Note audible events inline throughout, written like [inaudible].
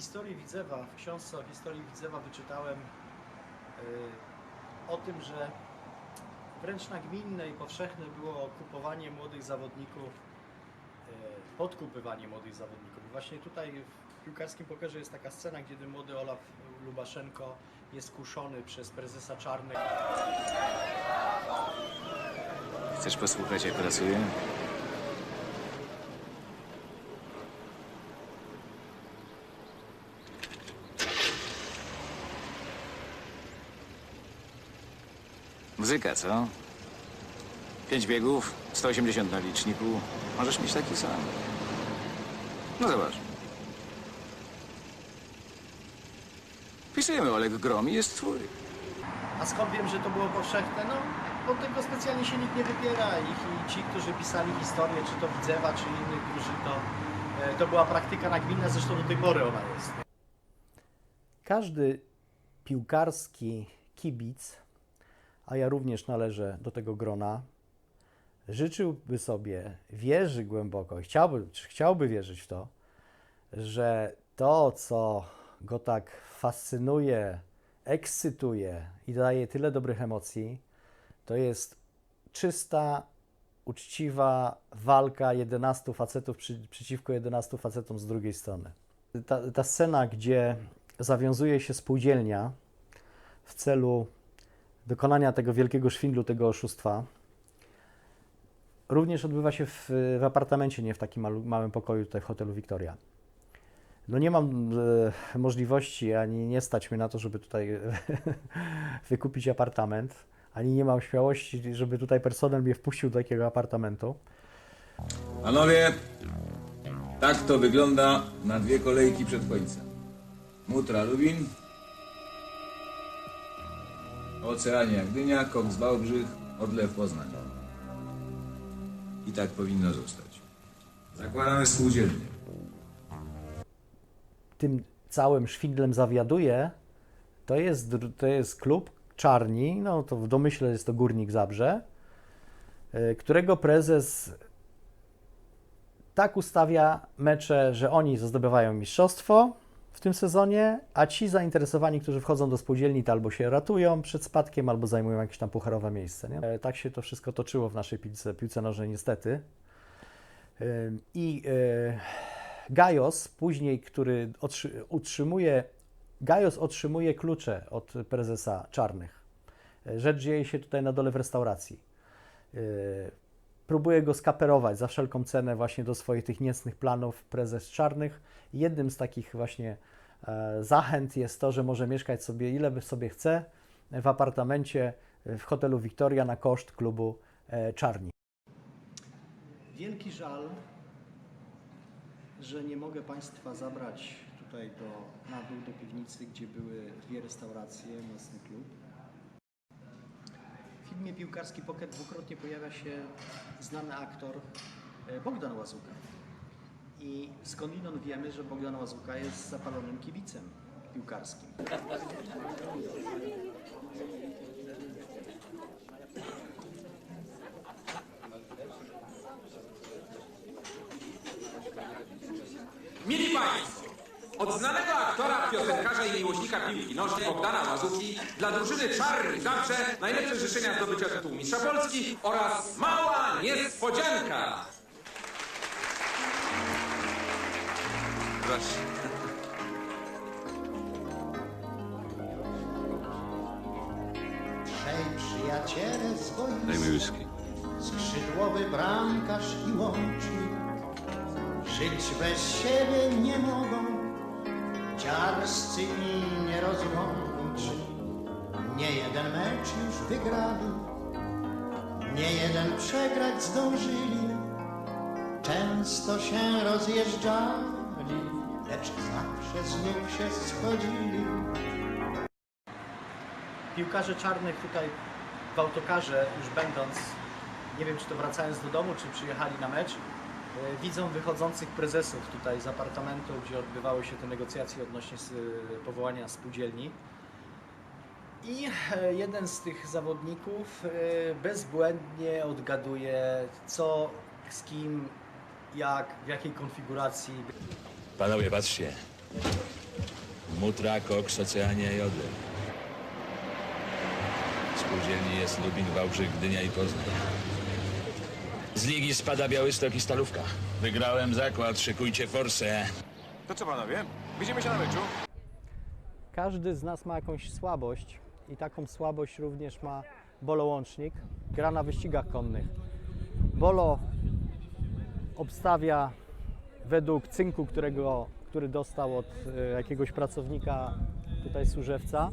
historii Widzewa, w książce o historii Widzewa wyczytałem y, o tym, że wręcz nagminne i powszechne było kupowanie młodych zawodników, y, podkupywanie młodych zawodników. Właśnie tutaj w piłkarskim pokerze jest taka scena, kiedy młody Olaf Lubaszenko jest kuszony przez prezesa Czarnych. Chcesz posłuchać, jak pracuję? Muzyka, co? Pięć biegów, 180 na liczniku. Możesz mieć taki sam. No zobacz. Wpisujemy Oleg Grom i jest twój. A skąd wiem, że to było powszechne? No, bo tego specjalnie się nikt nie wybiera. Ich i ci, którzy pisali historię, czy to Widzewa, czy innych, którzy to... e, To była praktyka nagminna, zresztą do tej pory ona jest. Każdy piłkarski kibic, a ja również należę do tego grona, życzyłby sobie, wierzy głęboko, i chciałby, chciałby wierzyć w to, że to, co go tak fascynuje, ekscytuje i daje tyle dobrych emocji, to jest czysta, uczciwa walka 11 facetów przy, przeciwko 11 facetom z drugiej strony. Ta, ta scena, gdzie zawiązuje się spółdzielnia w celu dokonania tego wielkiego szwindlu, tego oszustwa, również odbywa się w, w apartamencie, nie w takim malu, małym pokoju tutaj w hotelu Victoria. No nie mam e, możliwości, ani nie stać mnie na to, żeby tutaj [laughs] wykupić apartament, ani nie mam śmiałości, żeby tutaj personel mnie wpuścił do takiego apartamentu. Panowie, tak to wygląda na dwie kolejki przed końcem. Mutra Lubin, Oceania Gdynia, Koks Wałbrzych, Odlew Poznań. I tak powinno zostać. Zakładamy spółdzielnię. tym całym szwindlem zawiaduje, to jest, to jest klub Czarni, no to w domyśle jest to Górnik Zabrze, y, którego prezes tak ustawia mecze, że oni zdobywają mistrzostwo w tym sezonie, a ci zainteresowani, którzy wchodzą do spółdzielni, to albo się ratują przed spadkiem, albo zajmują jakieś tam pucharowe miejsce. Nie? E, Tak się to wszystko toczyło w naszej piłce, piłce nożnej niestety. I e, Gajos, później, który utrzymuje, Gajos otrzymuje klucze od prezesa Czarnych. E, Rzecz dzieje się tutaj na dole w restauracji. Próbuje go skaperować za wszelką cenę właśnie do swoich tych niecnych planów prezes Czarnych. Jednym z takich właśnie e, zachęt jest to, że może mieszkać sobie ile by sobie chce w apartamencie e, w hotelu Victoria na koszt klubu e, Czarni. Wielki żal, że nie mogę Państwa zabrać tutaj do, na dół do piwnicy, gdzie były dwie restauracje, nocny klub. Filmie Piłkarski Pocket dwukrotnie pojawia się znany aktor e, Bogdan Łazuka. I skądinąd wiemy, że Bogdan Łazuka jest zapalonym kibicem piłkarskim. Mili Państwo, od znanego aktora, piosenkarza i miłośnika piłki nożnej Bogdana Mazuki dla drużyny Czarny zawsze najlepsze życzenia zdobycia tytułu Mistrza Polski oraz mała niespodzianka. Proszę. Trzej przyjaciele whisky. skrzydłowy bramkarz i łącznik. Żyć bez siebie nie mogą, dziarscy i nierozłączni. Nie jeden mecz już wygrali, nie jeden przegrać zdążyli. Często się rozjeżdżali, lecz zawsze znów się schodzili. Piłkarze czarnych tutaj w autokarze, już będąc, nie wiem czy to wracając do domu, czy przyjechali na mecz, widzą wychodzących prezesów tutaj z apartamentu, gdzie odbywały się te negocjacje odnośnie powołania spółdzielni. I e, jeden z tych zawodników e, bezbłędnie odgaduje, co, z kim, jak, w jakiej konfiguracji Panowie, patrzcie. Mutra, Koks, Oceania i Odlew. Spółdzielni jest Lubin, Wałbrzych, Gdynia i Poznań. Z ligi spada Białystok i Stalówka. Wygrałem zakład, szykujcie forsę. To co panowie? Widzimy się na meczu. Każdy z nas ma jakąś słabość i taką słabość również ma Bolo Łącznik. Gra na wyścigach konnych. Bolo obstawia według cynku, którego, który dostał od e, jakiegoś pracownika tutaj Służewca,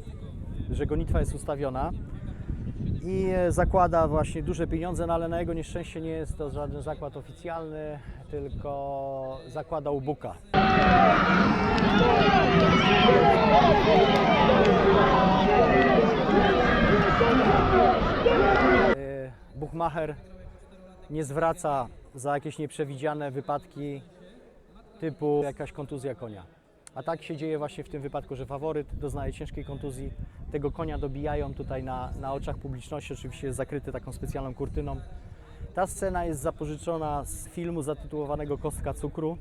że gonitwa jest ustawiona i zakłada właśnie duże pieniądze, no ale na jego nieszczęście nie jest to żaden zakład oficjalny, tylko zakłada u Buka. Y, Buchmacher nie zwraca za jakieś nieprzewidziane wypadki typu jakaś kontuzja konia. A tak się dzieje właśnie w tym wypadku, że faworyt doznaje ciężkiej kontuzji, tego konia dobijają tutaj na, na oczach publiczności, oczywiście jest zakryty taką specjalną kurtyną. Ta scena jest zapożyczona z filmu zatytułowanego Kostka cukru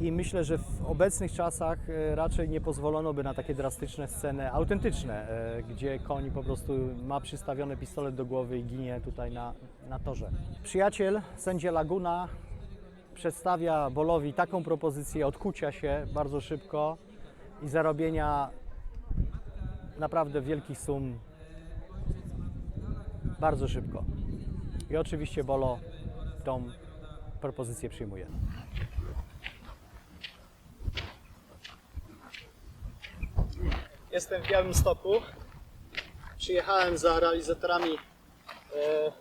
i myślę, że w obecnych czasach e, raczej nie pozwolono by na takie drastyczne sceny, autentyczne, e, gdzie koń po prostu ma przystawiony pistolet do głowy i ginie tutaj na, na torze. Przyjaciel, sędzia Laguna, przedstawia Bolowi taką propozycję odkucia się bardzo szybko i zarobienia naprawdę wielkich sum bardzo szybko. I oczywiście Bolo tą propozycję przyjmuje. Jestem w Białymstoku. Przyjechałem za realizatorami e,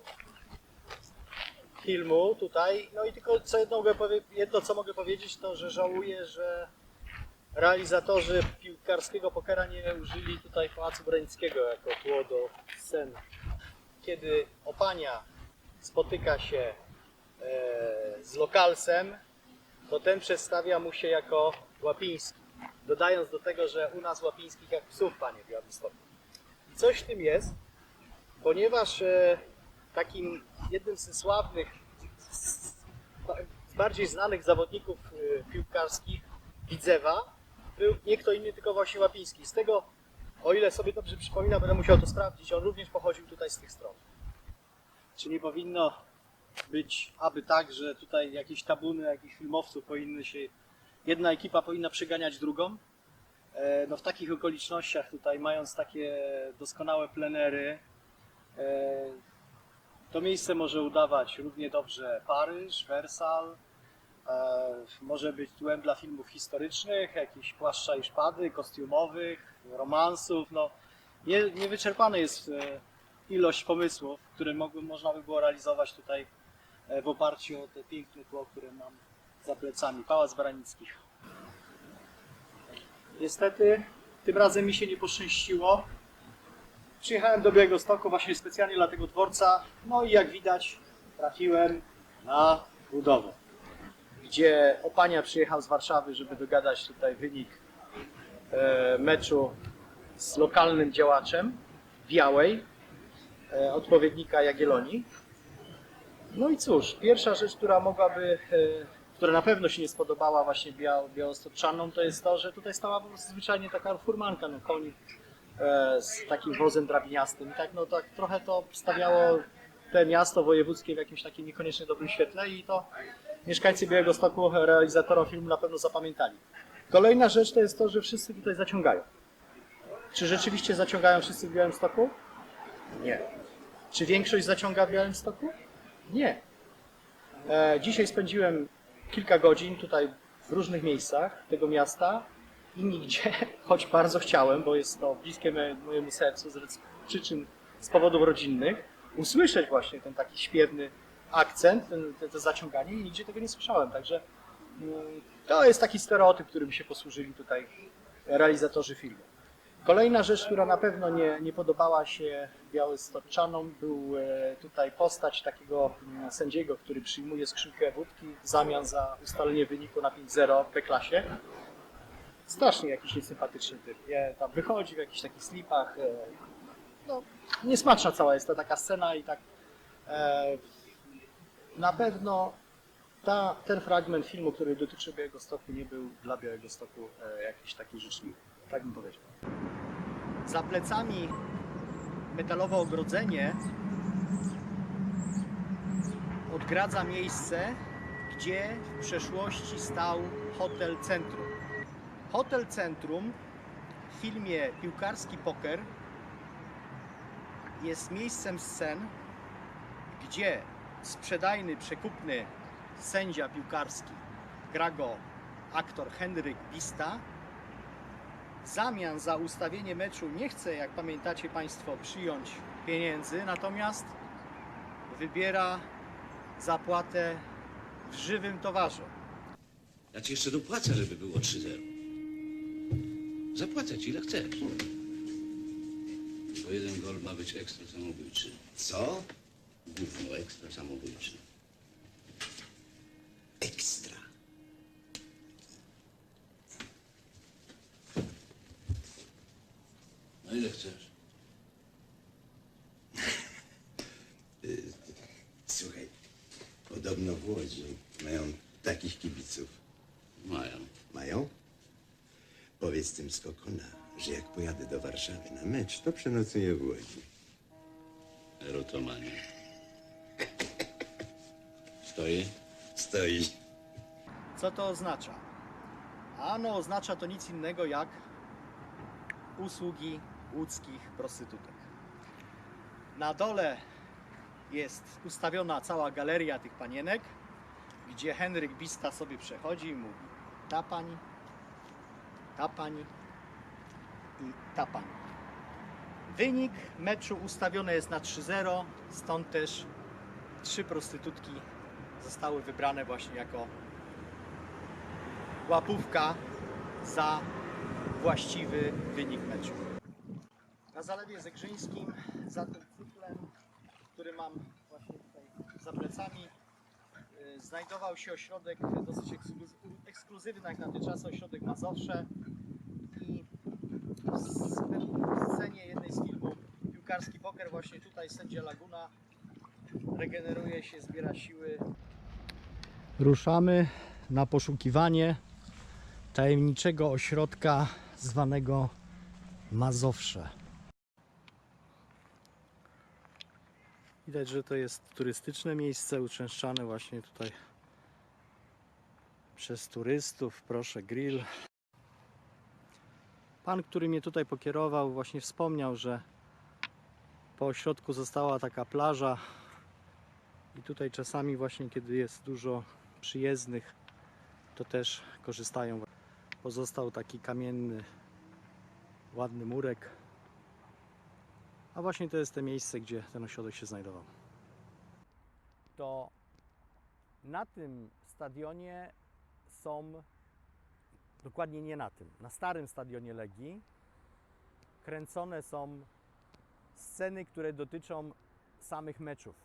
filmu tutaj. No i tylko co jedno, jedno, co mogę powiedzieć, to że żałuję, że realizatorzy piłkarskiego pokera nie użyli tutaj Pałacu Branickiego jako tło do scen. Kiedy Opania spotyka się e, z lokalsem, to ten przedstawia mu się jako Łapiński. Dodając do tego, że u nas Łapińskich jak psów, panie Białymstoku. I coś w tym jest, ponieważ e, takim jednym z sławnych, z, bardziej znanych zawodników e, piłkarskich Widzewa był nie kto inny, tylko właśnie Łapiński. Z tego, o ile sobie dobrze przypominam, będę musiał to sprawdzić, on również pochodził tutaj z tych stron. Czy nie powinno być aby tak, że tutaj jakieś tabuny, jakichś filmowców powinny się, jedna ekipa powinna przeganiać drugą? E, No w takich okolicznościach tutaj, mając takie doskonałe plenery, e, to miejsce może udawać równie dobrze Paryż, Wersal, e, może być tłem dla filmów historycznych, jakichś płaszcza i szpady, kostiumowych, romansów, no nie, niewyczerpana jest e, ilość pomysłów, które mogły, można by było realizować tutaj e, w oparciu o te piękne tło, które mam za plecami. Pałac Baranickich. Niestety tym razem mi się nie poszczęściło. Przyjechałem do Białegostoku właśnie specjalnie dla tego dworca. No i jak widać trafiłem na budowę, gdzie Opania przyjechał z Warszawy, żeby dogadać tutaj wynik e, meczu z lokalnym działaczem Białej, e, odpowiednika Jagiellonii. No i cóż, pierwsza rzecz, która mogłaby, e, która na pewno się nie spodobała właśnie biał, białostoczanom, to jest to, że tutaj stała po prostu zwyczajnie taka furmanka, no koń e, z takim wozem drabiniastym. I tak, no tak trochę to stawiało te miasto wojewódzkie w jakimś takim niekoniecznie dobrym świetle i to mieszkańcy Białego Stoku realizatorom filmu na pewno zapamiętali. Kolejna rzecz to jest to, że wszyscy tutaj zaciągają. Czy rzeczywiście zaciągają wszyscy w Białymstoku? Nie. Czy większość zaciąga w Białymstoku? Nie. E, dzisiaj spędziłem kilka godzin tutaj w różnych miejscach tego miasta i nigdzie, [laughs] choć bardzo chciałem, bo jest to bliskie mojemu sercu z przyczyn, z powodów rodzinnych, usłyszeć właśnie ten taki śpiewny akcent, ten, te, zaciąganie i nigdzie tego nie słyszałem. Także mm, to jest taki stereotyp, którym się posłużyli tutaj realizatorzy filmu. Kolejna rzecz, która na pewno nie, nie podobała się Białystoczanom, był e, tutaj postać takiego mm, sędziego, który przyjmuje skrzynkę wódki w zamian za ustalenie wyniku na 5-0 w B-klasie. Strasznie jakiś niesympatyczny typ. Nie, tam wychodzi w jakichś takich slipach. E, no, niesmaczna cała jest ta taka scena i tak e, na pewno ta, ten fragment filmu, który dotyczy Białego Stoku, nie był dla Białego Stoku e, jakiś taki życzliwy. Tak bym powiedział. Za plecami metalowe ogrodzenie odgradza miejsce, gdzie w przeszłości stał Hotel Centrum. Hotel Centrum w filmie Piłkarski Poker jest miejscem scen, gdzie sprzedajny, przekupny sędzia piłkarski, gra go aktor Henryk Bista, w zamian za ustawienie meczu nie chce, jak pamiętacie Państwo, przyjąć pieniędzy, natomiast wybiera zapłatę w żywym towarze. Ja ci jeszcze dopłacę, żeby było 3-0. Zapłacę ci ile chcesz. Tylko jeden gol ma być ekstra samobójczy. Co? Gówno ekstra samobójczy. Ekstra. No ile chcesz? [laughs] Słuchaj, podobno w Łodzi mają takich kibiców. Mają. Mają? Powiedz tym z Kokona, że jak pojadę do Warszawy na mecz, to przenocuję w Łodzi. Erotomanie. Stoi? Stoi. Co to oznacza? Ano oznacza to nic innego jak usługi łódzkich prostytutek. Na dole jest ustawiona cała galeria tych panienek, gdzie Henryk Bista sobie przechodzi i mówi ta pani, ta pani i ta pani. Wynik meczu ustawiony jest na 3-0, stąd też trzy prostytutki zostały wybrane właśnie jako łapówka za właściwy wynik meczu. Na Zalewie Zegrzyńskim, za tym cyklem, który mam właśnie tutaj za plecami, y, znajdował się ośrodek dosyć ekskluz- ekskluzywny jak na te czasy, ośrodek Mazowsze w scenie jednej z filmów Piłkarski Poker właśnie tutaj sędzia Laguna regeneruje się, zbiera siły. Ruszamy na poszukiwanie tajemniczego ośrodka zwanego Mazowsze. Widać, że to jest turystyczne miejsce uczęszczane właśnie tutaj przez turystów. Proszę, grill. Pan, który mnie tutaj pokierował, właśnie wspomniał, że po ośrodku została taka plaża i tutaj czasami właśnie, kiedy jest dużo przyjezdnych, to też korzystają. Pozostał taki kamienny, ładny murek. A właśnie to jest to miejsce, gdzie ten ośrodek się znajdował. To na tym stadionie są, dokładnie nie na tym, na starym stadionie Legii kręcone są sceny, które dotyczą samych meczów.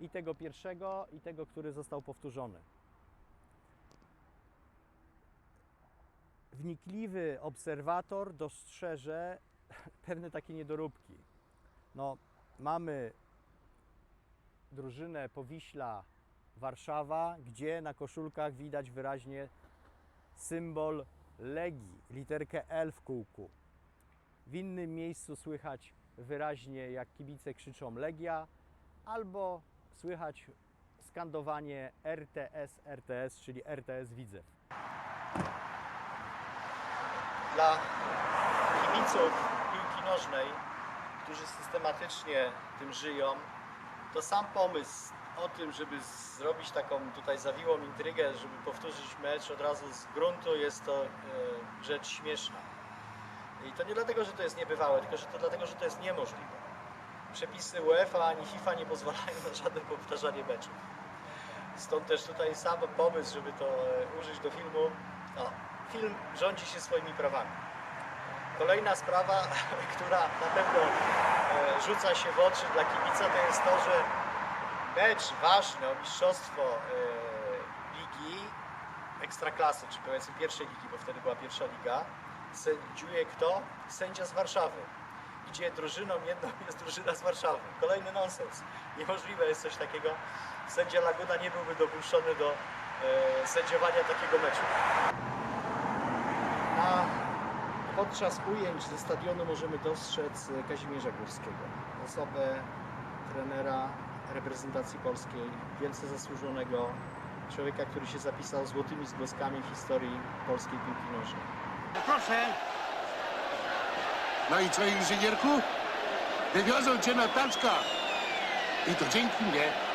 I tego pierwszego, i tego, który został powtórzony. wnikliwy obserwator dostrzeże [laughs] pewne takie niedoróbki. No, mamy drużynę Powiśla Warszawa, gdzie na koszulkach widać wyraźnie symbol Legii, literkę L w kółku. W innym miejscu słychać wyraźnie, jak kibice krzyczą Legia, albo słychać skandowanie RTS, RTS, czyli RTS Widzew. Dla kibiców piłki nożnej, którzy systematycznie tym żyją, to sam pomysł o tym, żeby zrobić taką tutaj zawiłą intrygę, żeby powtórzyć mecz od razu z gruntu, jest to e, rzecz śmieszna. I to nie dlatego, że to jest niebywałe, tylko że to dlatego, że to jest niemożliwe. Przepisy UEFA ani FIFA nie pozwalają na żadne powtarzanie meczów. Stąd też tutaj sam pomysł, żeby to e, użyć do filmu. Film rządzi się swoimi prawami. Kolejna sprawa, [laughs] która na pewno e, rzuca się w oczy dla kibica, to jest to, że mecz ważny o mistrzostwo e, ligi ekstraklasy, czy powiedzmy pierwszej ligi, bo wtedy była pierwsza liga, sędziuje kto? Sędzia z Warszawy. Gdzie drużyną jedną [laughs] jest drużyna z Warszawy. Kolejny nonsens. Niemożliwe jest coś takiego. Sędzia Laguna nie byłby dopuszczony do e, sędziowania takiego meczu. Na Podczas ujęć ze stadionu możemy dostrzec Kazimierza Górskiego, osobę trenera reprezentacji polskiej, wielce zasłużonego, człowieka, który się zapisał złotymi zgłoskami w historii polskiej piłki nożnej. Proszę. No i co, inżynierku? Wywiozą cię na taczkach. I to dzięki mnie.